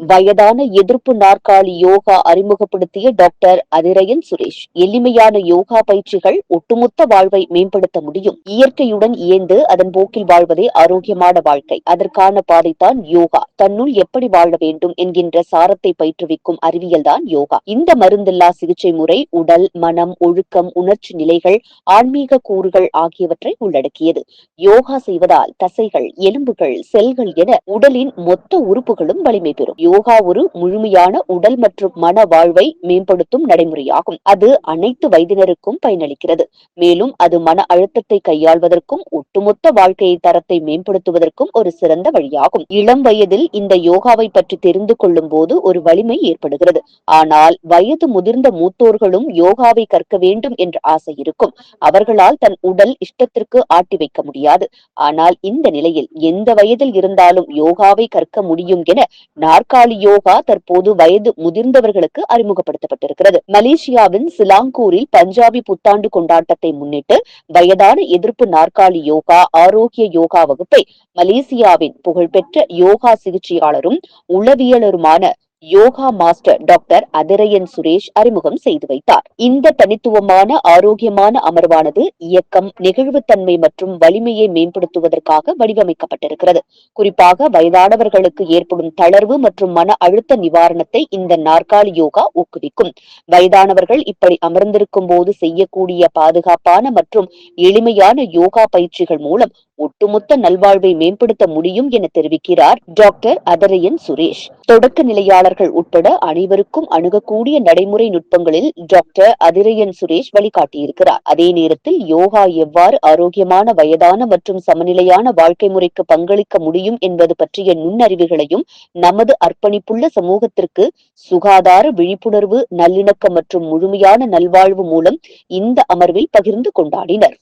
வயதான எதிர்ப்பு நாற்காலி யோகா அறிமுகப்படுத்திய டாக்டர் அதிரயன் சுரேஷ். எளிமையான யோகா பயிற்சிகள் ஒட்டுமொத்த வாழ்வை மேம்படுத்த முடியும். இயற்கையுடன் இயந்து அதன் போக்கில் வாழ்வதே ஆரோக்கியமான வாழ்க்கை. அதற்கான பாதைதான் யோகா. தன்னுள் எப்படி வாழ வேண்டும் என்கின்ற சாரத்தை பயிற்றுவிக்கும் அறிவியல் தான் யோகா. இந்த மருந்தில்லா சிகிச்சை முறை உடல் மனம் ஒழுக்கம் உணர்ச்சி நிலைகள் ஆன்மீக கூறுகள் ஆகியவற்றை உள்ளடக்கியது. யோகா செய்வதால் தசைகள் எலும்புகள் செல்கள் என உடலின் மொத்த உறுப்புகளும் வலிமை பெறும். யோகா ஒரு முழுமையான உடல் மற்றும் மன வாழ்வை மேம்படுத்தும் நடைமுறையாகும். அது அனைத்து வயதினருக்கும் பயனளிக்கிறது. மேலும் அது மன அழுத்தத்தை கையாள்வதற்கும் ஒட்டுமொத்த வாழ்க்கையை தரத்தை மேம்படுத்துவதற்கும் ஒரு சிறந்த வழியாகும். இளம் வயதில் இந்த யோகாவை பற்றி தெரிந்து கொள்ளும் போது ஒரு வலிமை ஏற்படுகிறது. ஆனால் வயது முதிர்ந்த மூத்தோர்களும் யோகாவை கற்க வேண்டும் என்ற ஆசை இருக்கும். அவர்களால் தன் உடல் இஷ்டத்திற்கு ஆட்டி வைக்க முடியாது. ஆனால் இந்த நிலையில் எந்த வயதில் இருந்தாலும் யோகாவை கற்க முடியும் என நாற்காலி யோகா தற்போது வயது முதிர்ந்தவர்களுக்கு அறிமுகப்படுத்தப்பட்டிருக்கிறது. மலேசியாவின் சிலாங்கூரில் பஞ்சாபி புத்தாண்டு கொண்டாட்டத்தை முன்னிட்டு வயதான எதிர்ப்பு நாற்காலி யோகா ஆரோக்கிய யோகா வகுப்பை மலேசியாவின் புகழ்பெற்ற யோகா சிகிச்சையாளரும் உளவியலருமான yoga master doctor Adhiraiyan Suresh அறிமுகம் செய்து வைத்தார். இந்த தனித்துவமான ஆரோக்கியமான அமர்வானது இயக்கம் நெகிழ்வுத்தன்மை மற்றும் வலிமையை மேம்படுத்துவதற்காக வடிவமைக்கப்பட்டிருக்கிறது. குறிப்பாக வயதானவர்களுக்கு ஏற்படும் தளர்வு மற்றும் மன அழுத்த நிவாரணத்தை இந்த நாற்காலி யோகா ஊக்குவிக்கும். வயதானவர்கள் இப்படி அமர்ந்திருக்கும் போது செய்யக்கூடிய பாதுகாப்பான மற்றும் எளிமையான யோகா பயிற்சிகள் மூலம் ஒட்டுமொத்த நல்வாழ்வை மேம்படுத்த முடியும் என தெரிவிக்கிறார் டாக்டர் அதரையன் சுரேஷ். தொடக்க நிலையாளர்கள் உட்பட அனைவருக்கும் அணுகக்கூடிய நடைமுறை நுட்பங்களில் டாக்டர் அதிரையன் சுரேஷ் வழிகாட்டியிருக்கிறார். அதே நேரத்தில் யோகா எவ்வாறு ஆரோக்கியமான வயதான மற்றும் சமநிலையான வாழ்க்கை முறைக்கு பங்களிக்க முடியும் என்பது பற்றிய நுண்ணறிவுகளையும் நமது அர்ப்பணிப்புள்ள சமூகத்திற்கு சுகாதார விழிப்புணர்வு நல்லிணக்கம் மற்றும் முழுமையான நல்வாழ்வு மூலம் இந்த அமர்வில் பகிர்ந்து கொண்டாடினர்.